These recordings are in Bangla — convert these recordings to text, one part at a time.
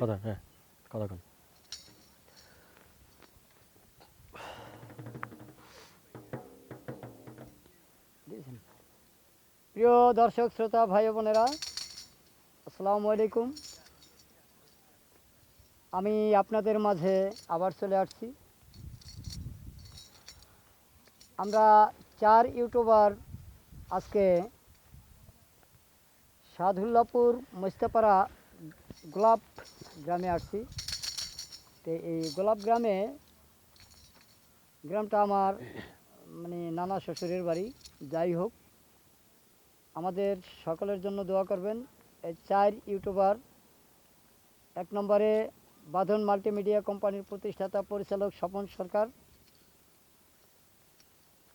কথা হ্যাঁ কথা কন প্রিয় দর্শক শ্রোতা ভাই বোনেরা আসসালামু আলাইকুম। আমি আপনাদের মাঝে আবার চলে আসছি। আমরা চার ইউটিউবার আজকে সাদুল্লাপুর মোস্তাপাড়া গোলাপ গ্রামে আসছি। তো এই গোলাপ গ্রামে গ্রামটা আমার মানে নানা শ্বশুরের বাড়ি। যাই হোক, আমাদের সকলের জন্য দোয়া করবেন। এই চার ইউটিউবার, এক নম্বরে বাঁধন মাল্টিমিডিয়া কোম্পানির প্রতিষ্ঠাতা পরিচালক স্বপন সরকার।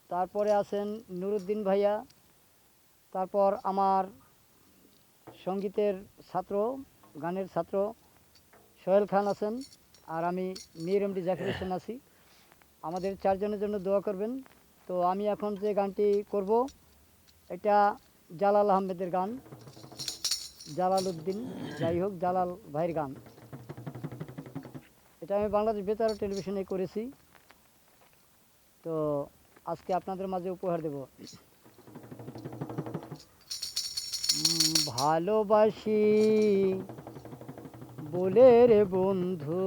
তারপরে আছেন নুরুদ্দিন ভাইয়া। তারপর আমার সঙ্গীতের ছাত্র গানের ছাত্র সোহেল খান আছেন আর আমি মীর এমডি জাকির হোসেন আছি। আমাদের চারজনের জন্য দোয়া করবেন। তো আমি এখন যে গানটি করব, এটা জালাল আহমেদের গান। জালাল উদ্দিন, যাই হোক, জালাল ভাইয়ের গান। এটা আমি বাংলাদেশ বেতার টেলিভিশনে করেছি। তো আজকে আপনাদের মাঝে উপহার দেব। ভালোবাসি। বলে রে বন্ধু।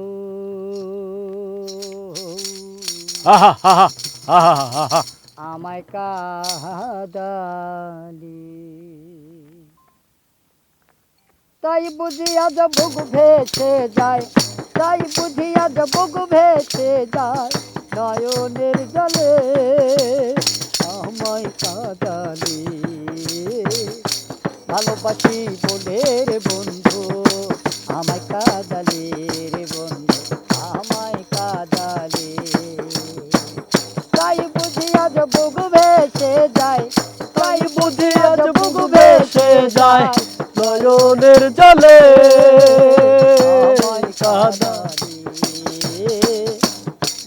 আমায় কাদালি। তাই বুঝিয়া আজ বুক ভেসে যায়, তাই বুঝি আজ বুক ভেসে যায়, নয়নের ভালোবাসি বলে রে বন্ধু, আমায় কাদালি রে বন্ধু, আমায় কাদালি। তাই বুঝি আজ বুক ভেসে যায়, তাই বুঝি আজ বুক ভেসে যায়, নয়নের জলে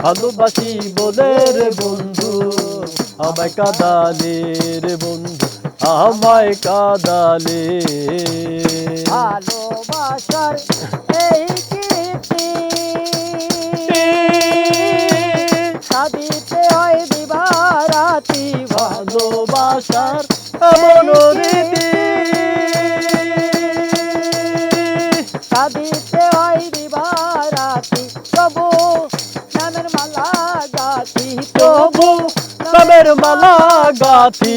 ভালোবাসি বলে রে বন্ধু, আমায় কাদালে রে বন্ধু। আমায় কাদালে। ভালোবাসার এই কীর্তি। সাদিতে হয় দিবারাতি ভালোবাসার এমন রীতি। সাদিতে হয় দিবারাতি তবু নামের মালা গাতি তবু নামের মালা গাথি।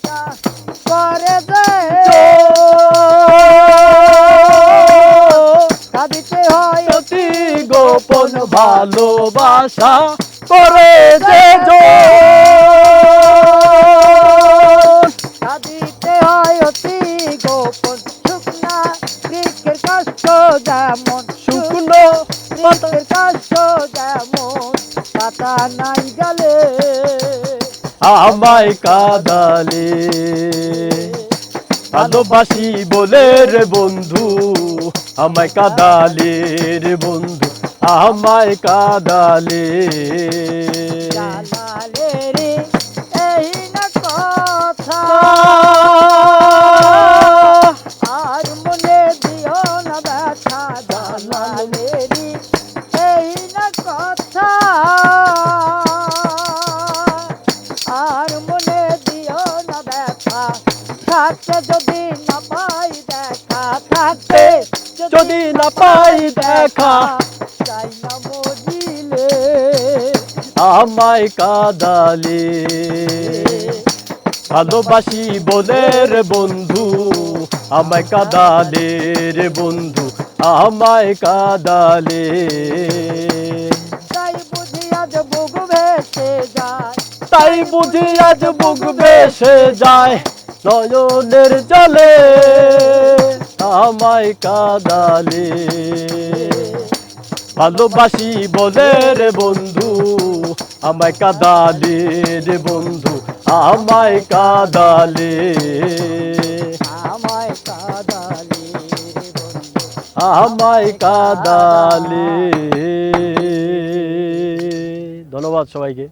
ভালোবাসা করে যে জন। হয় অতি গোপন শুকনা বৃক্ষের কষ্ট যেমন শুকনো বৃক্ষের কষ্ট যেমন পাতা নাই গেলে। আমায় কাদালে। ভালোবাসি বলে রে বন্ধু আমায় কাদালে রে বন্ধু। আমায় কাদালে। মনে মনে থাকতে যদি না পাই দেখা থাকতে যদি না পাই দেখা। আমায় কাদালে। ভালোবাসি বলে রে বন্ধু আমায় কাদালে রে বন্ধু আমায় কাদালে। তাই বুঝি আজ বুক ভেসে যায়। তাই বুঝি আজ বুক বেসে যায় নয়নের জলে আমায় কাদালে। ভালোবাসি বলে রে বন্ধু আমায় কাদালে রে বন্ধু আমায় কাদালে আমায় কাদালি আমায় ধন্যবাদ সবাইকে।